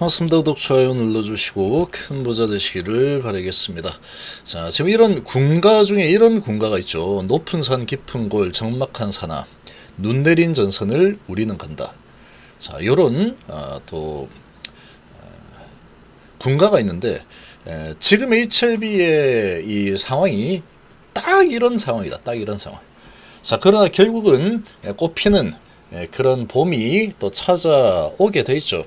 반갑습니다. 구독, 좋아요 눌러주시고 큰 보자 되시기를 바라겠습니다. 자, 지금 이런 군가 중에 이런 군가가 있죠. 높은 산, 깊은 골, 적막한 산하, 눈 내린 전선을 우리는 간다. 자, 요런 아, 또 아, 군가가 있는데 에, 지금 HLB의 이 상황이 딱 이런 상황이다. 딱 이런 상황. 자, 그러나 결국은 에, 꽃피는 에, 그런 봄이 또 찾아오게 돼 있죠.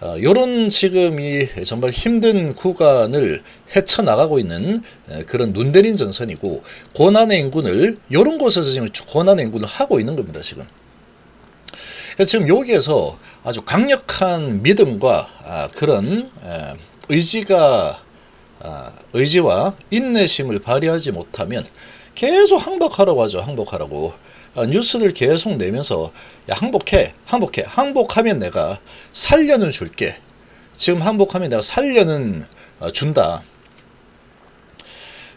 어, 요런 지금 이 정말 힘든 구간을 헤쳐나가고 있는 에, 그런 눈대린 전선이고 고난의 인군을 요런 곳에서 지금 고난의 인군을 하고 있는 겁니다, 지금. 지금 여기에서 아주 강력한 믿음과 아, 그런 에, 의지가 아, 의지와 인내심을 발휘하지 못하면 계속 항복하라고 하죠. 항복하라고. 아, 뉴스를 계속 내면서 야 항복해 항복해 항복하면 내가 살려는 줄게. 지금 항복하면 내가 살려는 어, 준다.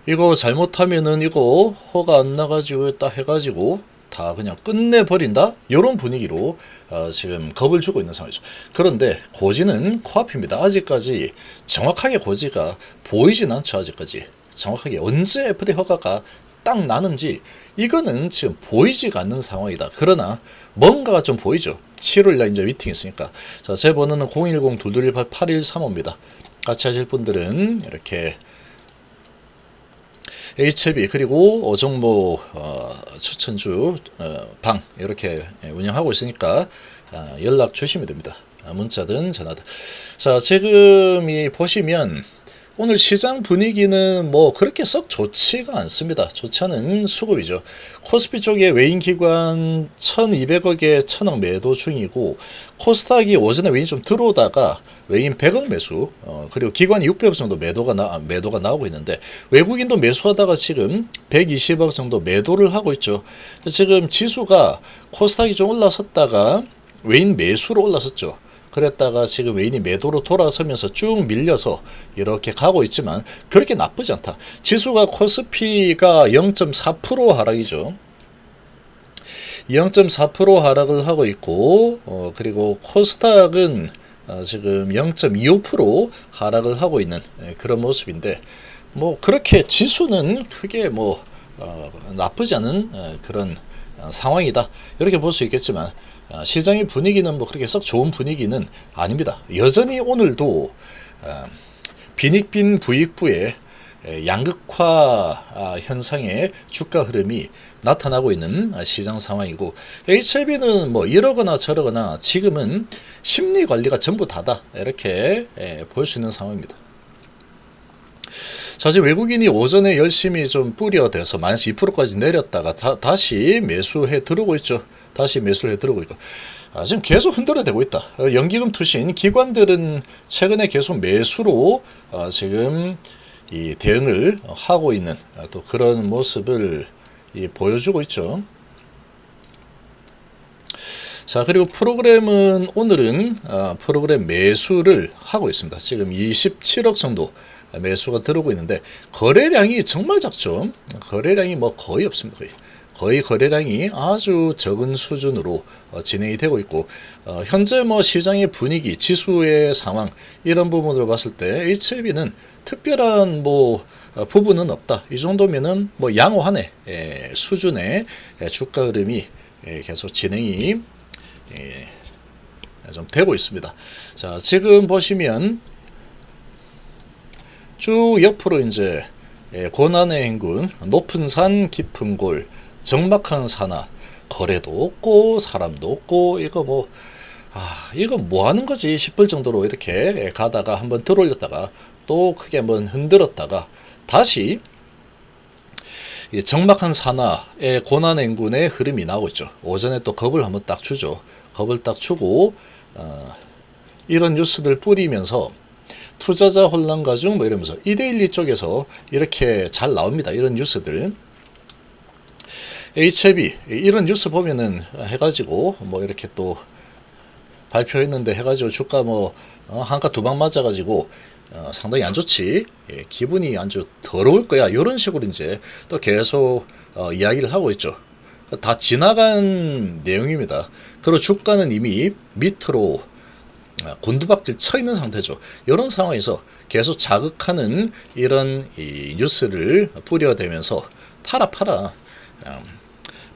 이거 잘못하면은 이거 허가 안 나가지고 딱 해가지고 다 그냥 끝내버린다? 이런 분위기로 어, 지금 겁을 주고 있는 상황이죠. 그런데 고지는 코앞입니다. 아직까지 정확하게 고지가 보이진 않죠 아직까지. 정확하게 언제 FDA 허가가 딱 나는지 이거는 지금 보이지가 않는 상황이다. 그러나 뭔가가 좀 보이죠. 7월날 이제 미팅 있으니까. 자, 제 번호는 010-2218-8135입니다. 같이 하실 분들은 이렇게 HB 그리고 어정모 어, 추천주 어, 방 이렇게 운영하고 있으니까 어, 연락 주시면 됩니다. 아, 문자든 전화든. 자, 지금 이 보시면 오늘 시장 분위기는 뭐 그렇게 썩 좋지가 않습니다. 좋지 않은 수급이죠. 코스피 쪽에 외인 기관 1200억에 1000억 매도 중이고 코스닥이 오전에 외인 좀 들어오다가 외인 100억 매수 어, 그리고 기관이 600억 정도 매도가 나, 매도가 나오고 있는데 외국인도 매수하다가 지금 120억 정도 매도를 하고 있죠. 지금 지수가 코스닥이 좀 올라섰다가 외인 매수로 올라섰죠. 그랬다가 지금 외인이 매도로 돌아서면서 쭉 밀려서 이렇게 가고 있지만 그렇게 나쁘지 않다. 지수가 코스피가 0.4% 하락이죠. 0.4% 하락을 하고 있고 어, 그리고 코스닥은 어, 지금 0.25% 하락을 하고 있는 예, 그런 모습인데 뭐 그렇게 지수는 크게 뭐 어, 나쁘지 않은 어, 그런 어, 상황이다 이렇게 볼 수 있겠지만 어, 시장의 분위기는 뭐 그렇게 썩 좋은 분위기는 아닙니다. 여전히 오늘도 어, 빈익빈 부익부의 에, 양극화 아, 현상의 주가 흐름이 나타나고 있는 아, 시장 상황이고 HLB는 뭐 이러거나 저러거나 지금은 심리 관리가 전부 다다 이렇게 볼 수 있는 상황입니다. 사실 외국인이 오전에 열심히 좀 뿌려대서 마이너스 2%까지 내렸다가 다, 시 매수해 들어오고 있죠. 다시 매수를 해 들어오고 있고 아, 지금 계속 흔들어대고 있다. 어, 연기금 투신 기관들은 최근에 계속 매수로 어, 지금 이 대응을 하고 있는 아, 또 그런 모습을 이 보여주고 있죠. 자 그리고 프로그램은 오늘은 어, 프로그램 매수를 하고 있습니다. 지금 27억 정도 매수가 들어오고 있는데 거래량이 정말 작죠. 거래량이 뭐 거의 없습니다. 거의. 거의 거래량이 아주 적은 수준으로 어, 진행이 되고 있고 어, 현재 뭐 시장의 분위기, 지수의 상황 이런 부분으로 봤을 때 HLB는 특별한 뭐 어, 부분은 없다. 이 정도면은 뭐 양호하네 예, 수준의 예, 주가 흐름이 예, 계속 진행이 예, 좀 되고 있습니다. 자 지금 보시면 쭉 옆으로 이제 예, 고난의 행군, 높은 산, 깊은 골, 정막한 산하, 거래도 없고 사람도 없고 이거 뭐 아, 이거 뭐 하는 거지 싶을 정도로 이렇게 가다가 한번 들어올렸다가 또 크게 한번 흔들었다가 다시 정막한 산하의 고난의 인군의 흐름이 나오고 있죠. 오전에 또 겁을 한번 딱 주죠. 겁을 딱 주고 어, 이런 뉴스들 뿌리면서 투자자 혼란 가중 뭐 이러면서 이데일리 쪽에서 이렇게 잘 나옵니다. 이런 뉴스들. HLB 이런 뉴스 보면은 해가지고 뭐 이렇게 또 발표했는데 해가지고 주가 뭐 어, 한가 두 방 맞아가지고 어, 상당히 안 좋지 예, 기분이 아주 더러울 거야 이런 식으로 이제 또 계속 어, 이야기를 하고 있죠 다 지나간 내용입니다 그리고 주가는 이미 밑으로 아, 곤두박질 쳐 있는 상태죠. 이런 상황에서 계속 자극하는 이런 이 뉴스를 뿌려대면서 팔아 팔아 음,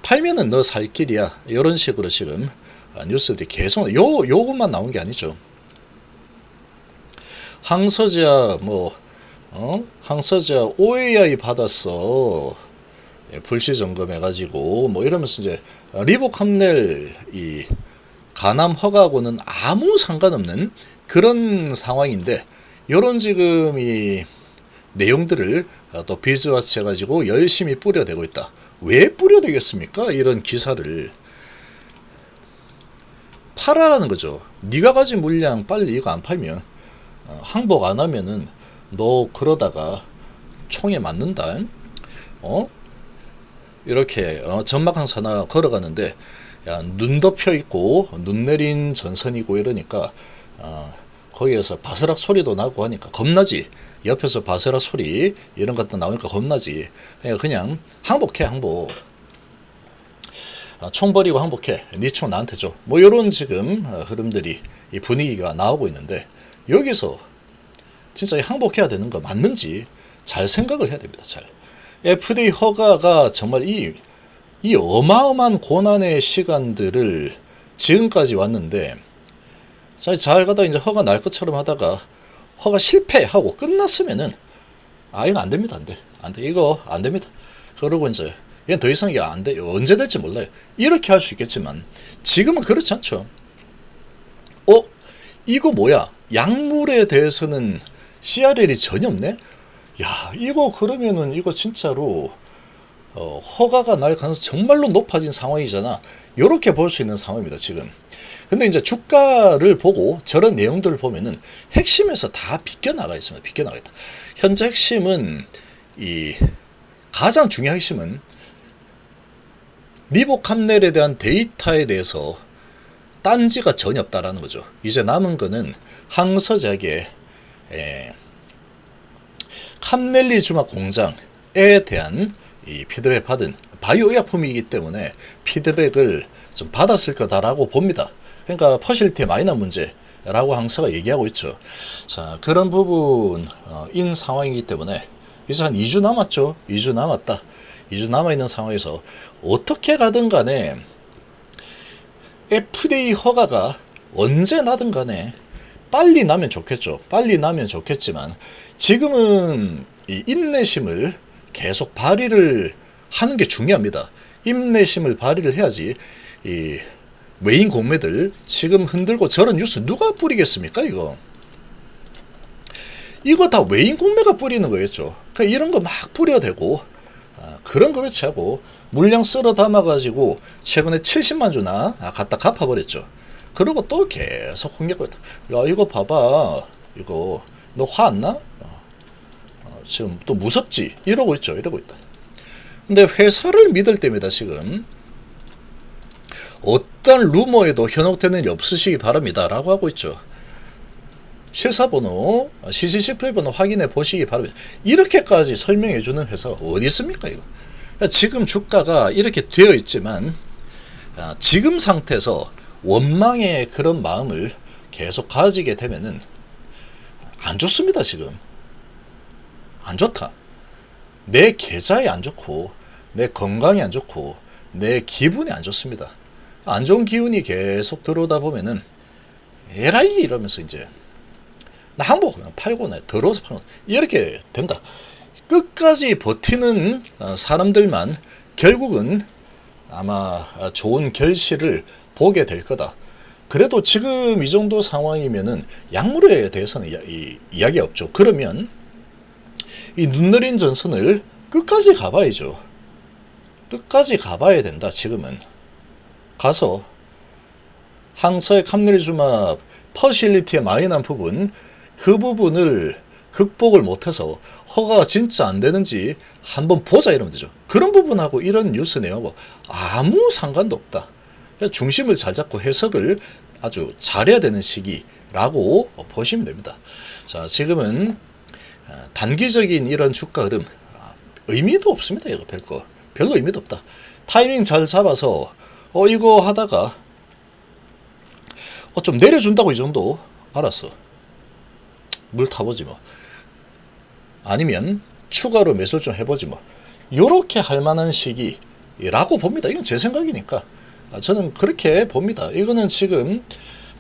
팔면은 너 살 길이야 이런 식으로 지금 아, 뉴스들이 계속 요 요것만 나온 게 아니죠. 항서지야 뭐 어? 항서지야 OAI 받았어 예, 불시 점검해가지고 뭐 이러면서 이제 리보캄넬 이 간암 허가하고는 아무 상관없는 그런 상황인데 요런 지금 이 내용들을 어, 또 비즈와치 해가지고 열심히 뿌려대고 있다. 왜 뿌려대겠습니까? 이런 기사를 팔아라는 거죠. 네가 가진 물량 빨리 이거 안 팔면 어, 항복 안 하면은 너 그러다가 총에 맞는다. 어? 이렇게 어, 전막항 산하 걸어가는데 야, 눈 덮여 있고 눈 내린 전선이고 이러니까 어, 거기에서 바스락 소리도 나고 하니까 겁나지. 옆에서 바스락 소리 이런 것도 나오니까 겁나지. 그냥 그냥 항복해 항복. 아, 총 버리고 항복해. 네총 나한테 줘. 뭐 요런 지금 어, 흐름들이 이 분위기가 나오고 있는데 여기서 진짜 이 항복해야 되는 거 맞는지 잘 생각을 해야 됩니다. 잘. FDA 허가가 정말 이, 이 어마어마한 고난의 시간들을 지금까지 왔는데 자, 잘 가다 이제 허가 날 것처럼 하다가 허가 실패하고 끝났으면은 아 이거 안 됩니다 안 돼. 안 돼. 이거 안 됩니다. 그러고 이제 얘는 더 이상 이게 안 돼. 언제 될지 몰라요. 이렇게 할 수 있겠지만 지금은 그렇지 않죠. 어? 이거 뭐야? 약물에 대해서는 CRL이 전혀 없네? 야, 이거 그러면은 이거 진짜로 어, 허가가 날 가능성이 정말로 높아진 상황이잖아. 요렇게 볼 수 있는 상황입니다, 지금. 근데 이제 주가를 보고 저런 내용들을 보면은 핵심에서 다 비껴나가 있습니다. 비껴나가 있다. 현재 핵심은 이 가장 중요한 핵심은 리보캄넬에 대한 데이터에 대해서 딴지가 전혀 없다라는 거죠. 이제 남은 거는 항서작의 에, 캄넬리주마 공장에 대한 이 피드백 받은 바이오 의약품이기 때문에 피드백을 좀 받았을 거다라고 봅니다. 그러니까 퍼실티 마이너 문제 라고 항사가 얘기하고 있죠. 자 그런 부분인 상황이기 때문에 이제 한 2주 남았죠. 2주 남았다. 2주 남아있는 상황에서 어떻게 가든 간에 FDA 허가가 언제 나든 간에 빨리 나면 좋겠죠. 빨리 나면 좋겠지만 지금은 이 인내심을 계속 발휘를 하는 게 중요합니다. 인내심을 발휘를 해야지 이 외인 공매들 지금 흔들고 저런 뉴스 누가 뿌리겠습니까 이거? 이거 다 외인 공매가 뿌리는 거겠죠. 그러니까 이런 거 막 뿌려대고 아, 그런 그렇지 하고 물량 쓸어 담아 가지고 최근에 70만 주나 아, 갖다 갚아 버렸죠. 그리고 또 계속 홍역을 야 이거 봐봐 이거 너 화 안 나? 지금 또 무섭지 이러고 있죠 이러고 있다. 근데 회사를 믿을 때입니다 지금 어떤 루머에도 현혹되는 일 없으시기 바랍니다 라고 하고 있죠. 실사번호, CCCP 번호 확인해 보시기 바랍니다. 이렇게까지 설명해 주는 회사가 어디 있습니까, 이거? 그러니까 지금 주가가 이렇게 되어 있지만, 아, 지금 상태에서 원망의 그런 마음을 계속 가지게 되면은 안 좋습니다, 지금. 안 좋다. 내 계좌에 안 좋고, 내 건강에 안 좋고, 내 기분이 안 좋습니다. 안 좋은 기운이 계속 들어오다 보면은, 에라이! 이러면서 이제, 나 그냥 팔고 내 더러워서 팔고 이렇게 된다. 끝까지 버티는 어, 사람들만 결국은 아마 어, 좋은 결실을 보게 될 거다. 그래도 지금 이 정도 상황이면은 약물에 대해서는 이야기 없죠. 그러면 이 눈느린 전선을 끝까지 가봐야죠. 끝까지 가봐야 된다. 지금은 가서 항서의 캄넬주마 퍼실리티의 마이너한 부분 그 부분을 극복을 못해서 허가가 진짜 안 되는지 한번 보자 이러면 되죠. 그런 부분하고 이런 뉴스 내용하고 아무 상관도 없다. 중심을 잘 잡고 해석을 아주 잘해야 되는 시기라고 보시면 됩니다. 자, 지금은 아, 단기적인 이런 주가 흐름 아, 의미도 없습니다. 이거 별거 별로 의미도 없다. 타이밍 잘 잡아서 어 이거 하다가 어, 좀 내려준다고 이 정도 알았어. 물 타보지 뭐. 아니면 추가로 매수 좀 해보지 뭐. 요렇게 할 만한 시기라고 봅니다. 이건 제 생각이니까. 아, 저는 그렇게 봅니다. 이거는 지금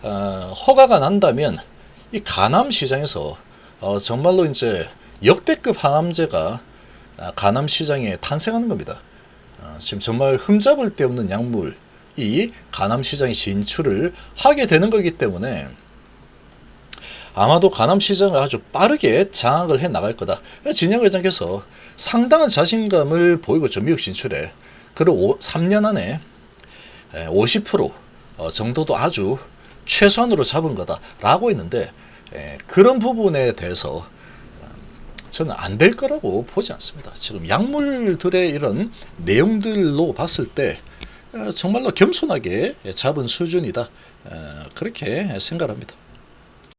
어, 허가가 난다면 이 가남 시장에서 어, 정말로 이제 역대급 항암제가 아, 가남 시장에 탄생하는 겁니다. 아, 지금 정말 흠잡을 데 없는 약물이 가남 시장에 진출을 하게 되는 거기 때문에 아마도 가남 시장을 아주 빠르게 장악을 해 나갈 거다. 진영 회장께서 상당한 자신감을 보이고 있죠. 미국 진출에. 그리고 3년 안에 50% 어, 정도도 아주 최소한으로 잡은 거다라고 했는데 에, 그런 부분에 대해서 어, 저는 안 될 거라고 보지 않습니다. 지금 약물들의 이런 내용들로 봤을 때 어, 정말로 겸손하게 잡은 수준이다. 어, 그렇게 생각합니다.